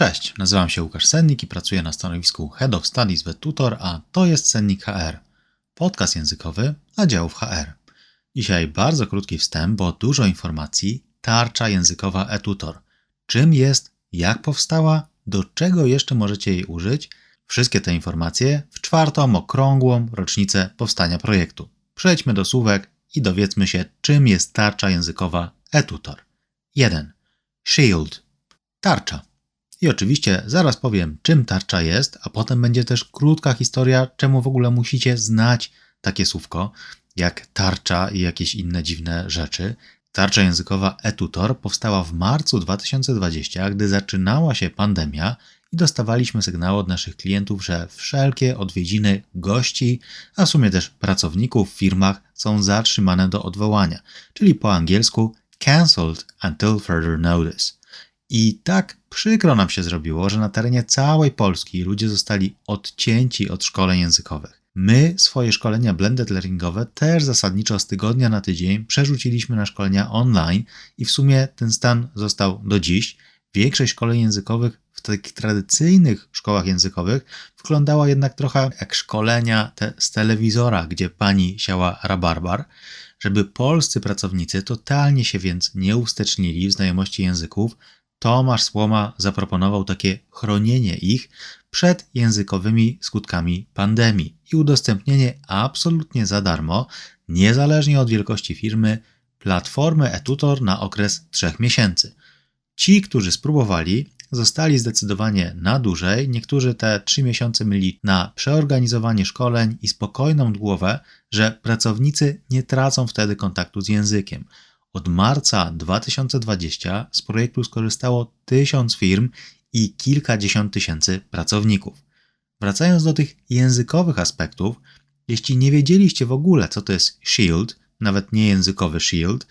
Cześć, nazywam się Łukasz Sennik i pracuję na stanowisku Head of Studies w Tutor, a to jest Sennik HR, podcast językowy dla działów HR. Dzisiaj bardzo krótki wstęp, bo dużo informacji, tarcza językowa eTutor. Czym jest, jak powstała, do czego jeszcze możecie jej użyć? Wszystkie te informacje w czwartą okrągłą rocznicę powstania projektu. Przejdźmy do słówek i dowiedzmy się, czym jest tarcza językowa eTutor. 1. Shield. Tarcza. I oczywiście zaraz powiem, czym tarcza jest, a potem będzie też krótka historia, czemu w ogóle musicie znać takie słówko, jak tarcza i jakieś inne dziwne rzeczy. Tarcza językowa eTutor powstała w marcu 2020, gdy zaczynała się pandemia i dostawaliśmy sygnały od naszych klientów, że wszelkie odwiedziny gości, a w sumie też pracowników w firmach są zatrzymane do odwołania, czyli po angielsku cancelled until further notice. I tak przykro nam się zrobiło, że na terenie całej Polski ludzie zostali odcięci od szkoleń językowych. My swoje szkolenia blended learningowe też zasadniczo z tygodnia na tydzień przerzuciliśmy na szkolenia online i w sumie ten stan został do dziś. Większość szkoleń językowych w takich tradycyjnych szkołach językowych wyglądała jednak trochę jak szkolenia te z telewizora, gdzie pani siała rabarbar, żeby polscy pracownicy totalnie się więc nie ustecznili w znajomości języków, Tomasz Słoma zaproponował takie chronienie ich przed językowymi skutkami pandemii i udostępnienie absolutnie za darmo, niezależnie od wielkości firmy, platformy eTutor na okres 3 miesięcy. Ci, którzy spróbowali, zostali zdecydowanie na dłużej. Niektórzy te 3 miesiące mieli na przeorganizowanie szkoleń i spokojną głowę, że pracownicy nie tracą wtedy kontaktu z językiem. Od marca 2020 z projektu skorzystało tysiąc firm i kilkadziesiąt tysięcy pracowników. Wracając do tych językowych aspektów, jeśli nie wiedzieliście w ogóle, co to jest shield, nawet nie językowy shield,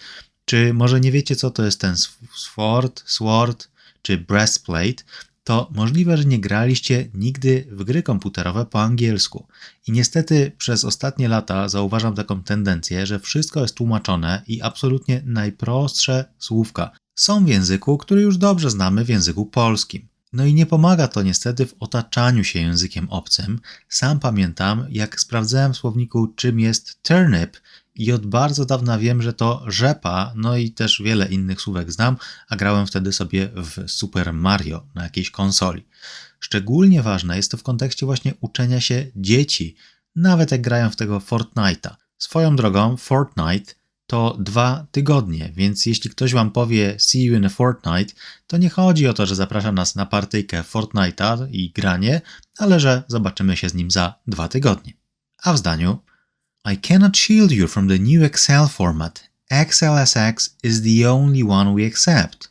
czy może nie wiecie, co to jest ten sword, sword czy breastplate, to możliwe, że nie graliście nigdy w gry komputerowe po angielsku. I niestety przez ostatnie lata zauważam taką tendencję, że wszystko jest tłumaczone i absolutnie najprostsze słówka są w języku, który już dobrze znamy w języku polskim. No i nie pomaga to niestety w otaczaniu się językiem obcym. Sam pamiętam, jak sprawdzałem w słowniku, czym jest turnip, i od bardzo dawna wiem, że to rzepa, no i też wiele innych słówek znam, a grałem wtedy sobie w Super Mario na jakiejś konsoli. Szczególnie ważne jest to w kontekście właśnie uczenia się dzieci, nawet jak grają w tego Fortnite'a. Swoją drogą, Fortnite to dwa tygodnie, więc jeśli ktoś wam powie see you in a fortnight, to nie chodzi o to, że zaprasza nas na partyjkę Fortnite'a i granie, ale że zobaczymy się z nim za dwa tygodnie. A w zdaniu I cannot shield you from the new Excel format. XLSX is the only one we accept.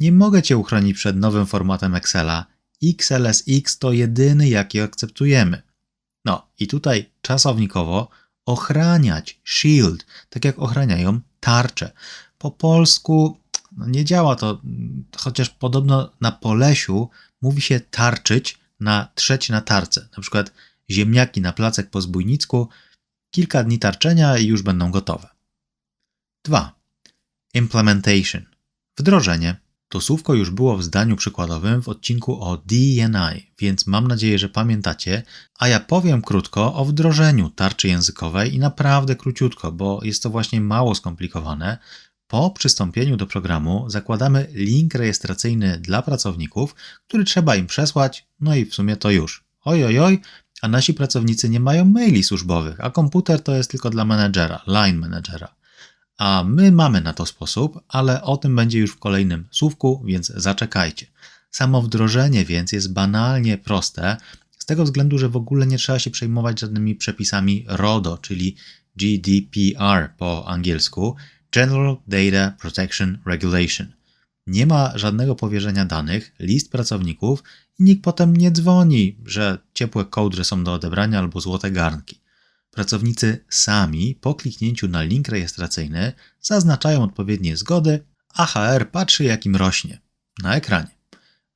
Nie mogę Cię uchronić przed nowym formatem Excela. XLSX to jedyny, jaki akceptujemy. No i tutaj czasownikowo ochraniać, shield, tak jak ochraniają tarcze. Po polsku no nie działa to, chociaż podobno na Polesiu mówi się tarczyć na trzeć na tarce. Na przykład ziemniaki na placek po zbójnicku Kilka dni tarczenia i już będą gotowe. 2. Implementation. Wdrożenie. To słówko już było w zdaniu przykładowym w odcinku o DNI, więc mam nadzieję, że pamiętacie, a ja powiem krótko o wdrożeniu tarczy językowej i naprawdę króciutko, bo jest to właśnie mało skomplikowane. Po przystąpieniu do programu zakładamy link rejestracyjny dla pracowników, który trzeba im przesłać, no i w sumie to już. Oj, oj, oj, a nasi pracownicy nie mają maili służbowych, a komputer to jest tylko dla menedżera, line managera. A my mamy na to sposób, ale o tym będzie już w kolejnym słówku, więc zaczekajcie. Samo wdrożenie więc jest banalnie proste, z tego względu, że w ogóle nie trzeba się przejmować żadnymi przepisami RODO, czyli GDPR po angielsku, General Data Protection Regulation. Nie ma żadnego powierzenia danych, list pracowników i nikt potem nie dzwoni, że ciepłe kołdry są do odebrania albo złote garnki. Pracownicy sami po kliknięciu na link rejestracyjny zaznaczają odpowiednie zgody, a HR patrzy jakim rośnie na ekranie.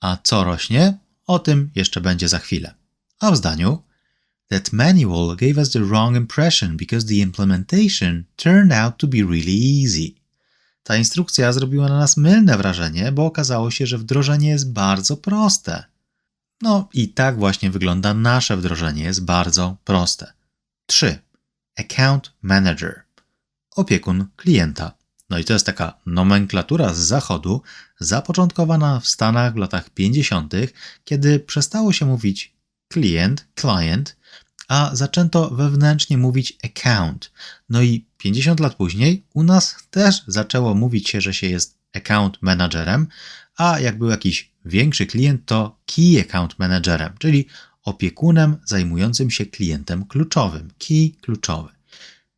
A co rośnie? O tym jeszcze będzie za chwilę. A w zdaniu That manual gave us the wrong impression because the implementation turned out to be really easy. Ta instrukcja zrobiła na nas mylne wrażenie, bo okazało się, że wdrożenie jest bardzo proste. No i tak właśnie wygląda nasze wdrożenie, jest bardzo proste. 3. Account Manager. Opiekun klienta. No i to jest taka nomenklatura z zachodu, zapoczątkowana w Stanach w latach 50., kiedy przestało się mówić klient, client, a zaczęto wewnętrznie mówić account. No i 50 lat później u nas też zaczęło mówić się, że się jest account managerem, a jak był jakiś większy klient, to key account managerem, czyli opiekunem zajmującym się klientem kluczowym, key kluczowy.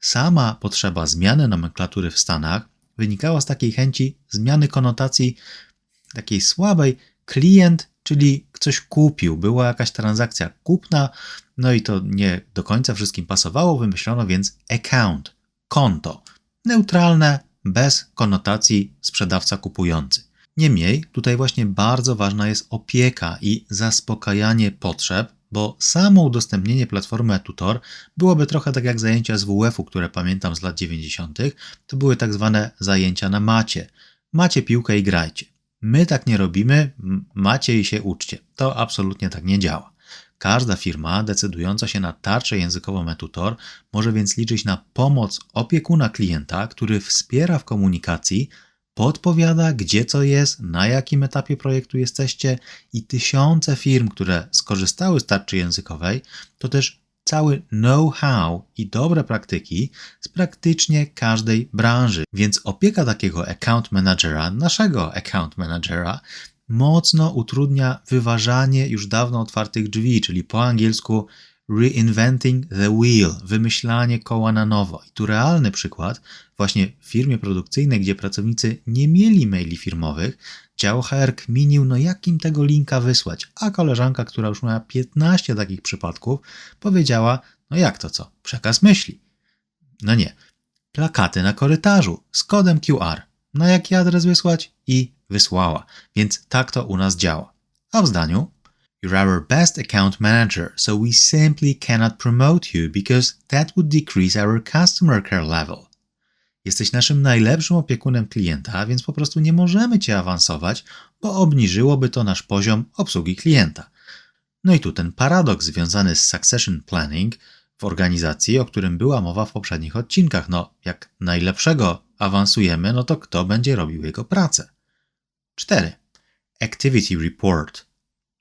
Sama potrzeba zmiany nomenklatury w Stanach wynikała z takiej chęci zmiany konotacji takiej słabej klient, czyli coś kupił, była jakaś transakcja kupna, no i to nie do końca wszystkim pasowało, wymyślono więc account, konto, neutralne, bez konotacji sprzedawca kupujący. Niemniej tutaj właśnie bardzo ważna jest opieka i zaspokajanie potrzeb, bo samo udostępnienie platformy Tutor byłoby trochę tak jak zajęcia z WF-u, które pamiętam z lat 90. To były tak zwane zajęcia na macie. Macie piłkę i grajcie. My tak nie robimy, macie i się uczcie. To absolutnie tak nie działa. Każda firma decydująca się na tarczę językową eTutor może więc liczyć na pomoc opiekuna klienta, który wspiera w komunikacji, podpowiada, gdzie co jest, na jakim etapie projektu jesteście i tysiące firm, które skorzystały z tarczy językowej, to też cały know-how i dobre praktyki z praktycznie każdej branży. Więc opieka takiego account managera, naszego account managera, mocno utrudnia wyważanie już dawno otwartych drzwi, czyli po angielsku reinventing the wheel, wymyślanie koła na nowo. I tu realny przykład, właśnie w firmie produkcyjnej, gdzie pracownicy nie mieli maili firmowych, dział HR kminił, no jakim tego linka wysłać, a koleżanka, która już miała 15 takich przypadków, powiedziała, no jak to co, przekaz myśli. No nie, plakaty na korytarzu z kodem QR. Na jaki adres wysłać? I wysłała. Więc tak to u nas działa. A w zdaniu You're our best account manager, so we simply cannot promote you because that would decrease our customer care level. Jesteś naszym najlepszym opiekunem klienta, więc po prostu nie możemy cię awansować, bo obniżyłoby to nasz poziom obsługi klienta. No i tu ten paradoks związany z succession planning w organizacji, o którym była mowa w poprzednich odcinkach. No, jak najlepszego awansujemy, no to kto będzie robił jego pracę? 4. Activity Report.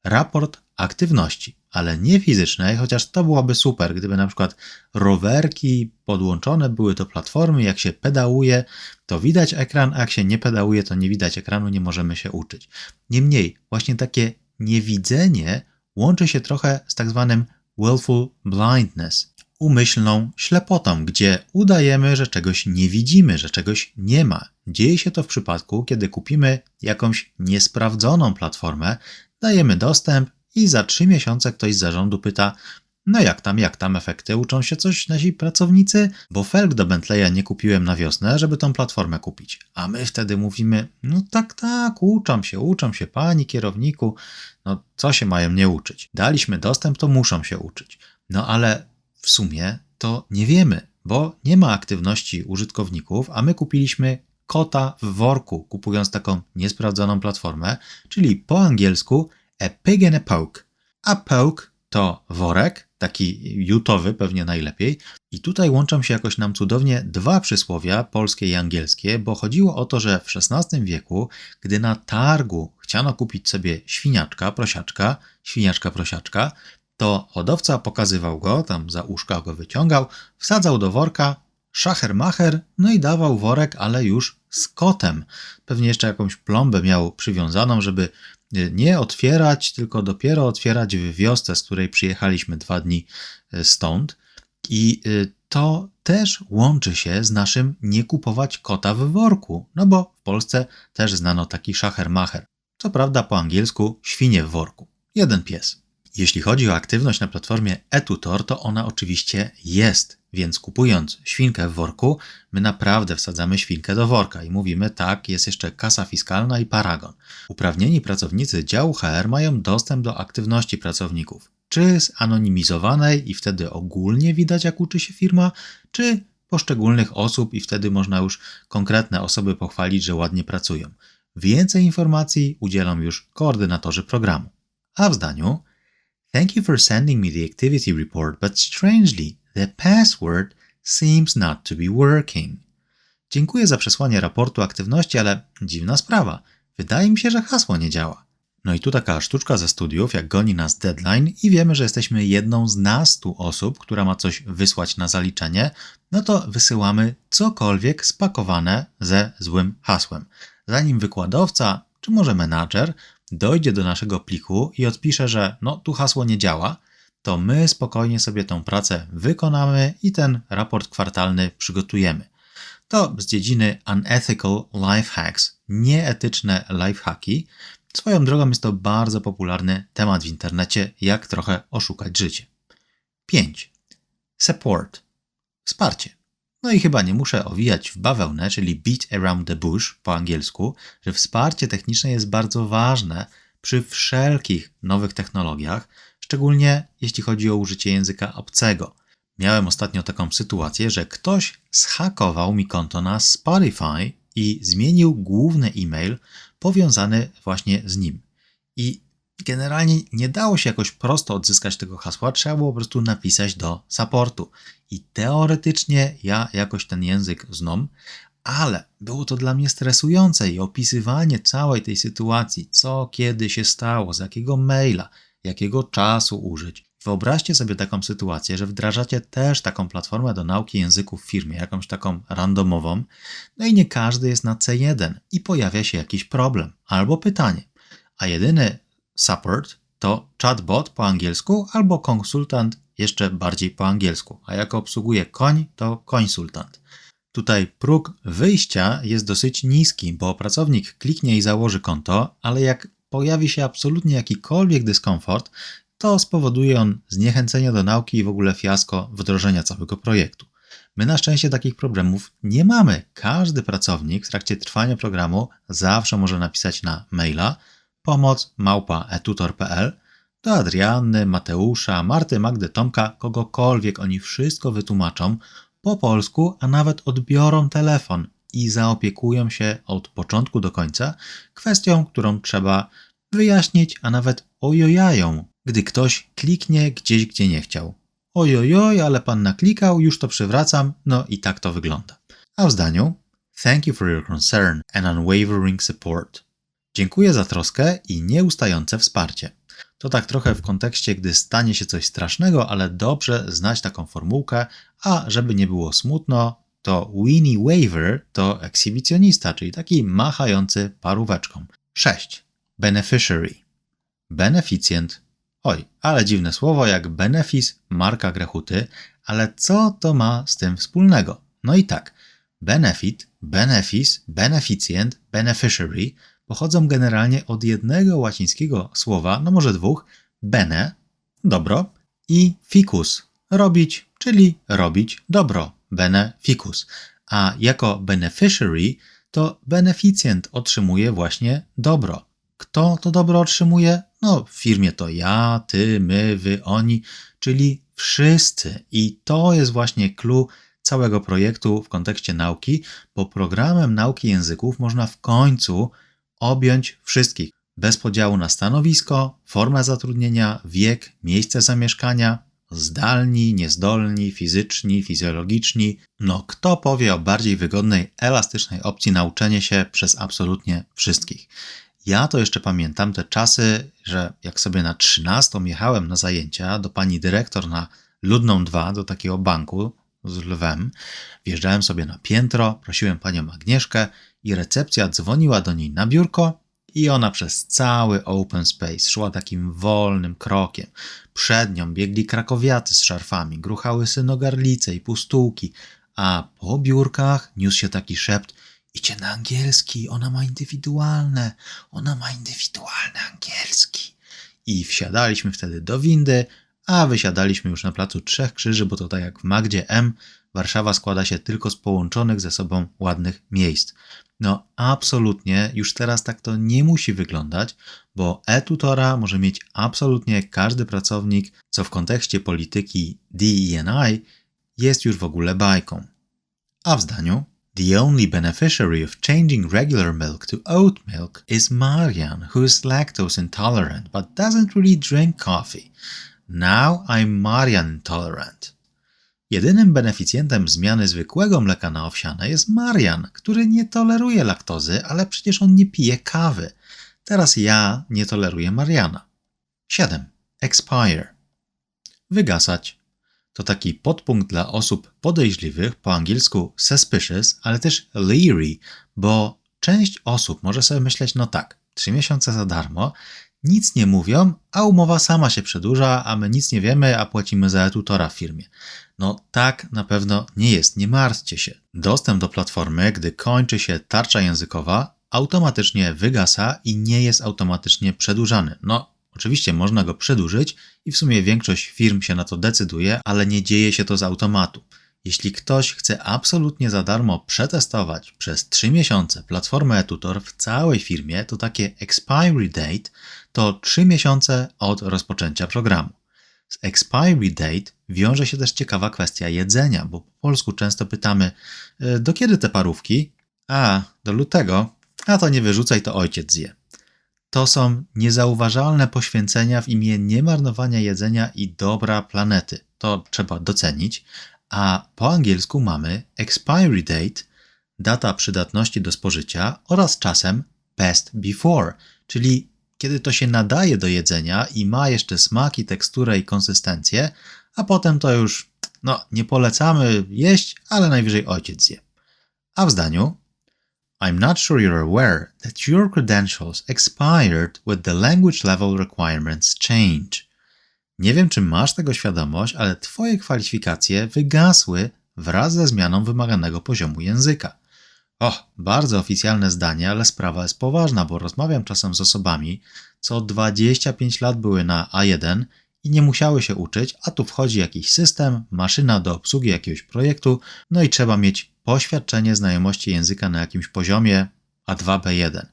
Raport aktywności, ale nie fizycznej, chociaż to byłoby super, gdyby na przykład rowerki podłączone były do platformy, jak się pedałuje, to widać ekran, a jak się nie pedałuje, to nie widać ekranu, nie możemy się uczyć. Niemniej, właśnie takie niewidzenie łączy się trochę z tak zwanym willful blindness, umyślną ślepotą, gdzie udajemy, że czegoś nie widzimy, że czegoś nie ma. Dzieje się to w przypadku, kiedy kupimy jakąś niesprawdzoną platformę, dajemy dostęp i za trzy miesiące ktoś z zarządu pyta, no jak tam, jak tam efekty? Uczą się coś nasi pracownicy? Bo felg do Bentleya nie kupiłem na wiosnę, żeby tą platformę kupić. A my wtedy mówimy, no tak, tak, uczą się, uczą się, pani kierowniku, no co się mają nie uczyć? Daliśmy dostęp, to muszą się uczyć. No ale w sumie to nie wiemy, bo nie ma aktywności użytkowników, a my kupiliśmy kota w worku, kupując taką niesprawdzoną platformę, czyli po angielsku a pig in a poke. A poke to worek, taki jutowy pewnie najlepiej. I tutaj łączą się jakoś nam cudownie dwa przysłowia, polskie i angielskie, bo chodziło o to, że w XVI wieku, gdy na targu chciano kupić sobie świniaczka, prosiaczka, świniaczka, prosiaczka, to hodowca pokazywał go, tam za uszka go wyciągał, wsadzał do worka, szachermacher, no i dawał worek, ale już z kotem. Pewnie jeszcze jakąś plombę miał przywiązaną, żeby nie otwierać, tylko dopiero otwierać w wiosce, z której przyjechaliśmy dwa dni e, stąd. I e, to też łączy się z naszym nie kupować kota w worku, no bo w Polsce też znano taki szachermacher. Co prawda po angielsku świnie w worku. Jeden pies. Jeśli chodzi o aktywność na platformie eTutor, to ona oczywiście jest, więc kupując świnkę w worku, my naprawdę wsadzamy świnkę do worka i mówimy tak, jest jeszcze kasa fiskalna i paragon. Uprawnieni pracownicy działu HR mają dostęp do aktywności pracowników, czy zanonimizowanej i wtedy ogólnie widać jak uczy się firma, czy poszczególnych osób i wtedy można już konkretne osoby pochwalić, że ładnie pracują. Więcej informacji udzielą już koordynatorzy programu. A w zdaniu Thank you for sending me the activity report, but strangely, the password seems not to be working. Dziękuję za przesłanie raportu aktywności, ale dziwna sprawa. Wydaje mi się, że hasło nie działa. No i tu taka sztuczka ze studiów, jak goni nas deadline i wiemy, że jesteśmy jedną z nastu osób, która ma coś wysłać na zaliczenie, no to wysyłamy cokolwiek spakowane ze złym hasłem. Zanim wykładowca, czy może menadżer, dojdzie do naszego pliku i odpisze, że no tu hasło nie działa, to my spokojnie sobie tą pracę wykonamy i ten raport kwartalny przygotujemy. To z dziedziny Unethical Life Hacks, nieetyczne lifehacki. Swoją drogą jest to bardzo popularny temat w internecie, jak trochę oszukać życie. 5. Support. Wsparcie. No i chyba nie muszę owijać w bawełnę, czyli beat around the bush po angielsku, że wsparcie techniczne jest bardzo ważne przy wszelkich nowych technologiach, szczególnie jeśli chodzi o użycie języka obcego. Miałem ostatnio taką sytuację, że ktoś zhakował mi konto na Spotify i zmienił główny e-mail powiązany właśnie z nim. I generalnie nie dało się jakoś prosto odzyskać tego hasła, trzeba było po prostu napisać do supportu. I teoretycznie ja jakoś ten język znam, ale było to dla mnie stresujące i opisywanie całej tej sytuacji, co kiedy się stało, z jakiego maila, jakiego czasu użyć. Wyobraźcie sobie taką sytuację, że wdrażacie też taką platformę do nauki języków w firmie, jakąś taką randomową, no i nie każdy jest na C1 i pojawia się jakiś problem albo pytanie, a jedyny support to chatbot po angielsku albo konsultant jeszcze bardziej po angielsku, a jak obsługuje koń, to konsultant. Tutaj próg wyjścia jest dosyć niski, bo pracownik kliknie i założy konto, ale jak pojawi się absolutnie jakikolwiek dyskomfort, to spowoduje on zniechęcenie do nauki i w ogóle fiasko wdrożenia całego projektu. My na szczęście takich problemów nie mamy. Każdy pracownik w trakcie trwania programu zawsze może napisać na maila pomoc małpa etutor.pl do Adrianny, Mateusza, Marty, Magdy, Tomka, kogokolwiek. Oni wszystko wytłumaczą po polsku, a nawet odbiorą telefon i zaopiekują się od początku do końca kwestią, którą trzeba wyjaśnić, a nawet ojojają, gdy ktoś kliknie gdzieś, gdzie nie chciał. Ojojoj, ale pan naklikał, już to przywracam, no i tak to wygląda. A w zdaniu Thank you for your concern and unwavering support. Dziękuję za troskę i nieustające wsparcie. To tak trochę w kontekście, gdy stanie się coś strasznego, ale dobrze znać taką formułkę, a żeby nie było smutno, to Winnie Waver to ekshibicjonista, czyli taki machający paróweczką. 6. Beneficiary. Beneficjent. Oj, ale dziwne słowo jak benefis, marka grechuty, ale co to ma z tym wspólnego? No i tak, benefit, benefis, beneficjent, beneficiary pochodzą generalnie od jednego łacińskiego słowa, no może dwóch, bene, dobro, i ficus, robić, czyli robić dobro, beneficus. A jako beneficiary to beneficjent otrzymuje właśnie dobro. Kto to dobro otrzymuje? No, w firmie to ja, ty, my, wy, oni, czyli wszyscy. I to jest właśnie clue całego projektu w kontekście nauki, bo programem nauki języków można w końcu objąć wszystkich, bez podziału na stanowisko, formę zatrudnienia, wiek, miejsce zamieszkania, zdalni, niezdolni, fizyczni, fizjologiczni. No, kto powie o bardziej wygodnej, elastycznej opcji nauczenia się przez absolutnie wszystkich? Ja to jeszcze pamiętam te czasy, że jak sobie na 13 jechałem na zajęcia do pani dyrektor na Ludną 2, do takiego banku z lwem, wjeżdżałem sobie na piętro, prosiłem panią Agnieszkę i recepcja dzwoniła do niej na biurko i ona przez cały open space szła takim wolnym krokiem. Przed nią biegli krakowiacy z szarfami, gruchały synogarlice i pustułki, a po biurkach niósł się taki szept Idzie na angielski, ona ma indywidualne, ona ma indywidualne angielski. I wsiadaliśmy wtedy do windy, a wysiadaliśmy już na placu Trzech Krzyży, bo to tak jak w Magdzie M, Warszawa składa się tylko z połączonych ze sobą ładnych miejsc. No, absolutnie, już teraz tak to nie musi wyglądać, bo e-tutora może mieć absolutnie każdy pracownik, co w kontekście polityki DEI jest już w ogóle bajką. A w zdaniu The only beneficiary of changing regular milk to oat milk is Marian, who is lactose intolerant but doesn't really drink coffee. Now I'm Marian intolerant. Jedynym beneficjentem zmiany zwykłego mleka na owsiane jest Marian, który nie toleruje laktozy, ale przecież on nie pije kawy. Teraz ja nie toleruję Mariana. 7. Expire. Wygasać. To taki podpunkt dla osób podejrzliwych, po angielsku suspicious, ale też leery, bo część osób może sobie myśleć, no tak, 3 miesiące za darmo, nic nie mówią, a umowa sama się przedłuża, a my nic nie wiemy, a płacimy za tutora w firmie. No tak na pewno nie jest, nie martwcie się. Dostęp do platformy, gdy kończy się tarcza językowa, automatycznie wygasa i nie jest automatycznie przedłużany. No, oczywiście można go przedłużyć i w sumie większość firm się na to decyduje, ale nie dzieje się to z automatu. Jeśli ktoś chce absolutnie za darmo przetestować przez 3 miesiące platformę eTutor w całej firmie, to takie expiry date to 3 miesiące od rozpoczęcia programu. Z expiry date wiąże się też ciekawa kwestia jedzenia, bo po polsku często pytamy, e, do kiedy te parówki? A, do lutego. A to nie wyrzucaj, to ojciec zje. To są niezauważalne poświęcenia w imię niemarnowania jedzenia i dobra planety. To trzeba docenić. A po angielsku mamy expiry date, data przydatności do spożycia oraz czasem best before, czyli kiedy to się nadaje do jedzenia i ma jeszcze smaki, teksturę i konsystencję, a potem to już, no, nie polecamy jeść, ale najwyżej ojciec zje. A w zdaniu I'm not sure you're aware that your credentials expired with the language level requirements change. Nie wiem, czy masz tego świadomość, ale Twoje kwalifikacje wygasły wraz ze zmianą wymaganego poziomu języka. Och, bardzo oficjalne zdanie, ale sprawa jest poważna, bo rozmawiam czasem z osobami, co 25 lat były na A1 i nie musiały się uczyć, a tu wchodzi jakiś system, maszyna do obsługi jakiegoś projektu, no i trzeba mieć poświadczenie znajomości języka na jakimś poziomie A2B1.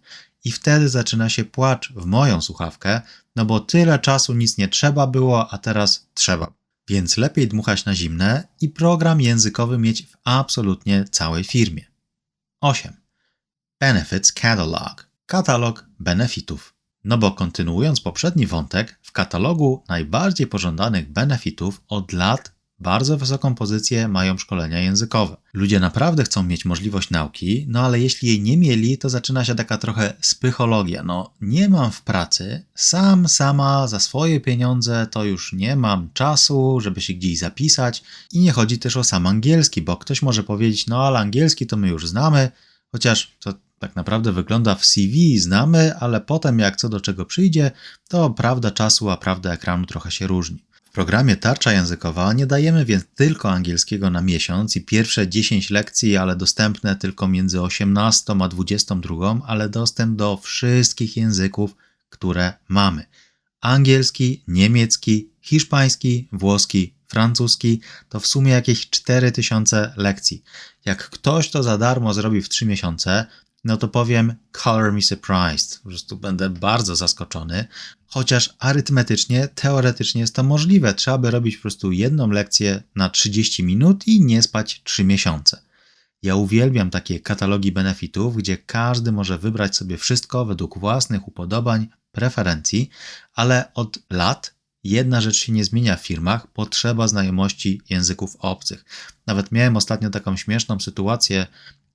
I wtedy zaczyna się płacz w moją słuchawkę, no bo tyle czasu nic nie trzeba było, a teraz trzeba. Więc lepiej dmuchać na zimne i program językowy mieć w absolutnie całej firmie. 8. Benefits Catalog. Katalog benefitów. No bo kontynuując poprzedni wątek, w katalogu najbardziej pożądanych benefitów od lat bardzo wysoką pozycję mają szkolenia językowe. Ludzie naprawdę chcą mieć możliwość nauki, no ale jeśli jej nie mieli, to zaczyna się taka trochę spychologia. No, nie mam w pracy, sam, sama, za swoje pieniądze, to już nie mam czasu, żeby się gdzieś zapisać. I nie chodzi też o sam angielski, bo ktoś może powiedzieć, no ale angielski to my już znamy, chociaż to tak naprawdę wygląda w CV, znamy, ale potem jak co do czego przyjdzie, to prawda czasu, a prawda ekranu trochę się różni. W programie Tarcza Językowa nie dajemy więc tylko angielskiego na miesiąc i pierwsze 10 lekcji, ale dostępne tylko między 18 a 22, ale dostęp do wszystkich języków, które mamy. Angielski, niemiecki, hiszpański, włoski, francuski to w sumie jakieś 4000 lekcji. Jak ktoś to za darmo zrobi w 3 miesiące, no to powiem color me surprised. Po prostu będę bardzo zaskoczony, chociaż arytmetycznie, teoretycznie jest to możliwe. Trzeba by robić po prostu jedną lekcję na 30 minut i nie spać 3 miesiące. Ja uwielbiam takie katalogi benefitów, gdzie każdy może wybrać sobie wszystko według własnych upodobań, preferencji, ale od lat jedna rzecz się nie zmienia w firmach potrzeba znajomości języków obcych. Nawet miałem ostatnio taką śmieszną sytuację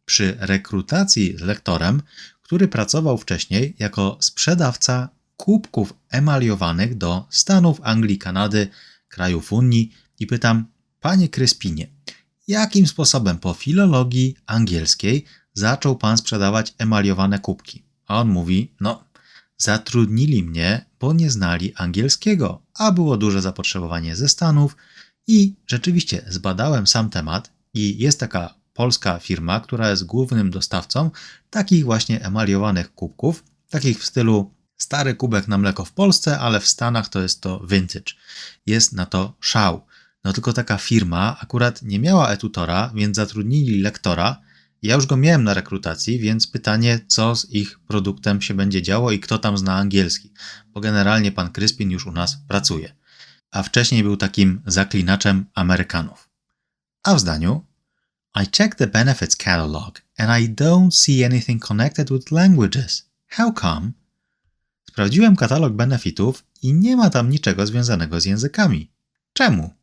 przy rekrutacji z lektorem, który pracował wcześniej jako sprzedawca kubków emaliowanych do Stanów, Anglii, Kanady, krajów Unii i pytam, panie Kryspinie, jakim sposobem po filologii angielskiej zaczął pan sprzedawać emaliowane kubki? A on mówi, no, zatrudnili mnie, bo nie znali angielskiego, a było duże zapotrzebowanie ze Stanów i rzeczywiście zbadałem sam temat i jest taka polska firma, która jest głównym dostawcą takich właśnie emaliowanych kubków, takich w stylu stary kubek na mleko w Polsce, ale w Stanach to jest to vintage. Jest na to szał. No tylko taka firma akurat nie miała etutora, więc zatrudnili lektora. Ja już go miałem na rekrutacji, więc pytanie, co z ich produktem się będzie działo i kto tam zna angielski, bo generalnie pan Kryspin już u nas pracuje. A wcześniej był takim zaklinaczem Amerykanów. A w zdaniu I checked the benefits catalog and I don't see anything connected with languages. How come? Sprawdziłem katalog benefitów i nie ma tam niczego związanego z językami. Czemu?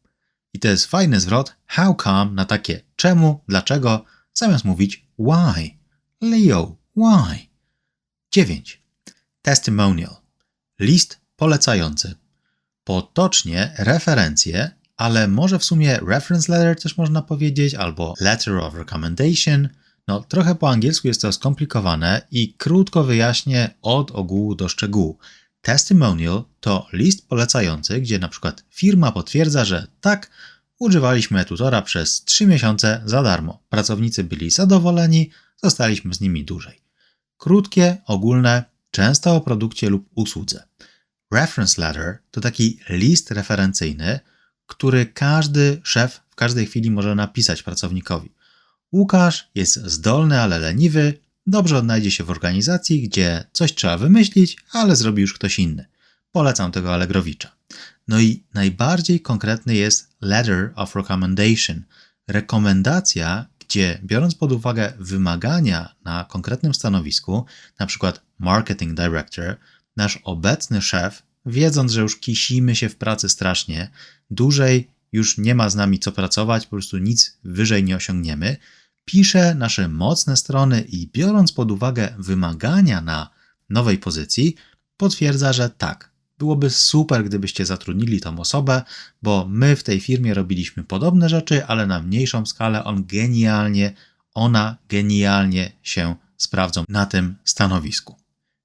I to jest fajny zwrot how come na takie czemu, dlaczego, zamiast mówić why. Leo, why? 9. Testimonial. List polecający. Potocznie referencje, ale może w sumie reference letter też można powiedzieć, albo letter of recommendation. No, trochę po angielsku jest to skomplikowane i krótko wyjaśnię od ogółu do szczegółu. Testimonial to list polecający, gdzie na przykład firma potwierdza, że tak, używaliśmy tutora przez 3 miesiące za darmo. Pracownicy byli zadowoleni, zostaliśmy z nimi dłużej. Krótkie, ogólne, często o produkcie lub usłudze. Reference letter to taki list referencyjny, który każdy szef w każdej chwili może napisać pracownikowi. Łukasz jest zdolny, ale leniwy, dobrze odnajdzie się w organizacji, gdzie coś trzeba wymyślić, ale zrobi już ktoś inny. Polecam tego Allegrowicza. No i najbardziej konkretny jest letter of recommendation, rekomendacja, gdzie biorąc pod uwagę wymagania na konkretnym stanowisku, na przykład marketing director, nasz obecny szef, wiedząc, że już kisimy się w pracy strasznie, dłużej już nie ma z nami co pracować, po prostu nic wyżej nie osiągniemy, pisze nasze mocne strony i biorąc pod uwagę wymagania na nowej pozycji, potwierdza, że tak, byłoby super, gdybyście zatrudnili tą osobę, bo my w tej firmie robiliśmy podobne rzeczy, ale na mniejszą skalę on genialnie, ona genialnie się sprawdzą na tym stanowisku.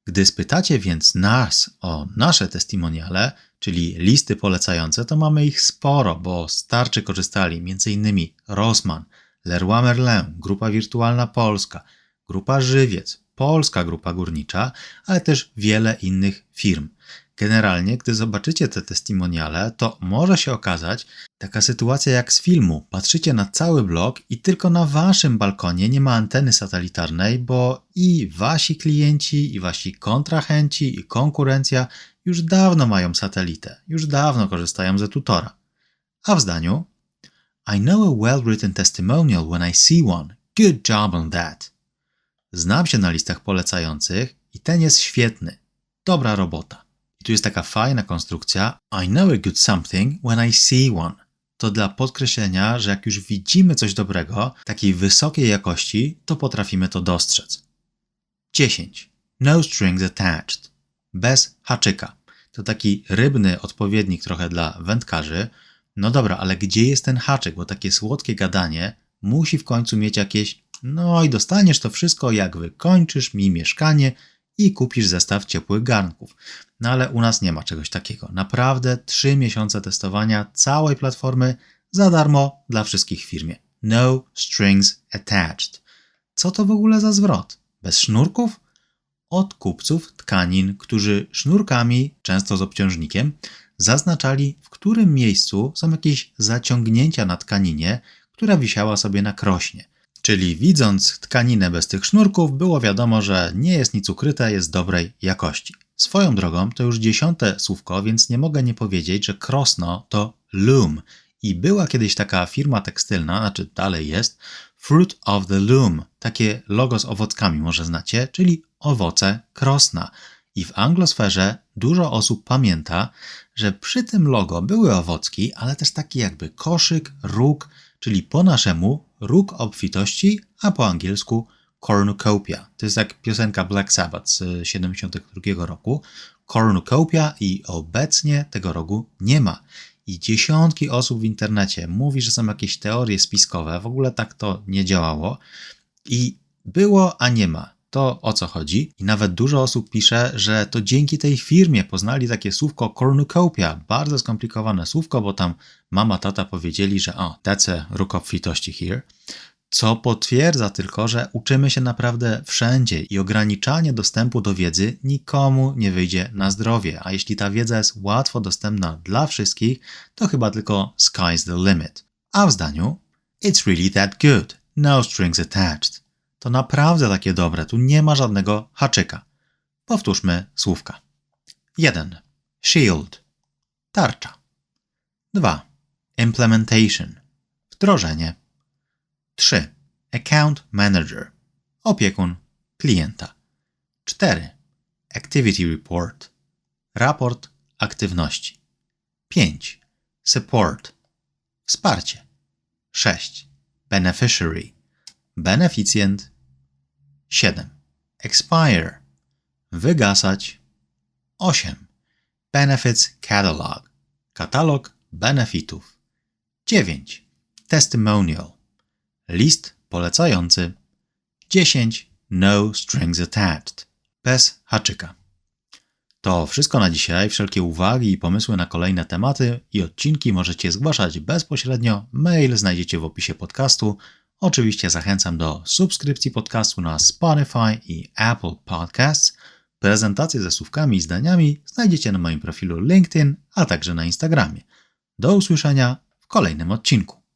Gdy spytacie więc nas o nasze testimoniale, czyli listy polecające, to mamy ich sporo, bo starczy korzystali m.in. Rossmann, Leroy Merlin, Grupa Wirtualna Polska, Grupa Żywiec, Polska Grupa Górnicza, ale też wiele innych firm. Generalnie, gdy zobaczycie te testimoniale, to może się okazać taka sytuacja jak z filmu. Patrzycie na cały blok i tylko na waszym balkonie nie ma anteny satelitarnej, bo i wasi klienci, i wasi kontrahenci, i konkurencja już dawno mają satelitę, już dawno korzystają ze tutora. A w zdaniu I know a well-written testimonial when I see one. Good job on that. Znam się na listach polecających i ten jest świetny. Dobra robota. I tu jest taka fajna konstrukcja. I know a good something when I see one. To dla podkreślenia, że jak już widzimy coś dobrego, takiej wysokiej jakości, to potrafimy to dostrzec. 10. No strings attached. Bez haczyka. To taki rybny odpowiednik trochę dla wędkarzy. No dobra, ale gdzie jest ten haczyk? Bo takie słodkie gadanie musi w końcu mieć jakieś no i dostaniesz to wszystko, jak wykończysz mi mieszkanie i kupisz zestaw ciepłych garnków. No ale u nas nie ma czegoś takiego. Naprawdę 3 miesiące testowania całej platformy za darmo dla wszystkich w firmie. No strings attached. Co to w ogóle za zwrot? Bez sznurków? Od kupców tkanin, którzy sznurkami, często z obciążnikiem, zaznaczali, w którym miejscu są jakieś zaciągnięcia na tkaninie, która wisiała sobie na krośnie. Czyli widząc tkaninę bez tych sznurków, było wiadomo, że nie jest nic ukryte, jest dobrej jakości. Swoją drogą to już dziesiąte słówko, więc nie mogę nie powiedzieć, że krosno to loom. I była kiedyś taka firma tekstylna, znaczy dalej jest, Fruit of the Loom. Takie logo z owockami może znacie, czyli owoce krosna. I w anglosferze dużo osób pamięta, że przy tym logo były owocki, ale też taki jakby koszyk, róg, czyli po naszemu róg obfitości, a po angielsku cornucopia. To jest jak piosenka Black Sabbath z 72 roku. Cornucopia i obecnie tego rogu nie ma. I dziesiątki osób w internecie mówi, że są jakieś teorie spiskowe. W ogóle tak to nie działało. I było, a nie ma to o co chodzi. I nawet dużo osób pisze, że to dzięki tej firmie poznali takie słówko cornucopia. Bardzo skomplikowane słówko, bo tam mama, tata powiedzieli, że o, a rook obfitości here. Co potwierdza tylko, że uczymy się naprawdę wszędzie i ograniczanie dostępu do wiedzy nikomu nie wyjdzie na zdrowie. A jeśli ta wiedza jest łatwo dostępna dla wszystkich, to chyba tylko sky's the limit. A w zdaniu It's really that good. No strings attached to naprawdę takie dobre, tu nie ma żadnego haczyka. Powtórzmy słówka. 1. Shield. Tarcza. 2. Implementation. Wdrożenie. 3. Account Manager. Opiekun klienta. 4. Activity Report. Raport aktywności. 5. Support. Wsparcie. 6. Beneficiary. Beneficjent. 7. Expire. Wygasać. 8. Benefits Catalog. Katalog benefitów. 9. Testimonial. List polecający. 10. No strings attached. Bez haczyka. To wszystko na dzisiaj. Wszelkie uwagi i pomysły na kolejne tematy i odcinki możecie zgłaszać bezpośrednio. Mail znajdziecie w opisie podcastu. Oczywiście zachęcam do subskrypcji podcastu na Spotify i Apple Podcasts. Prezentacje ze słówkami i zdaniami znajdziecie na moim profilu LinkedIn, a także na Instagramie. Do usłyszenia w kolejnym odcinku.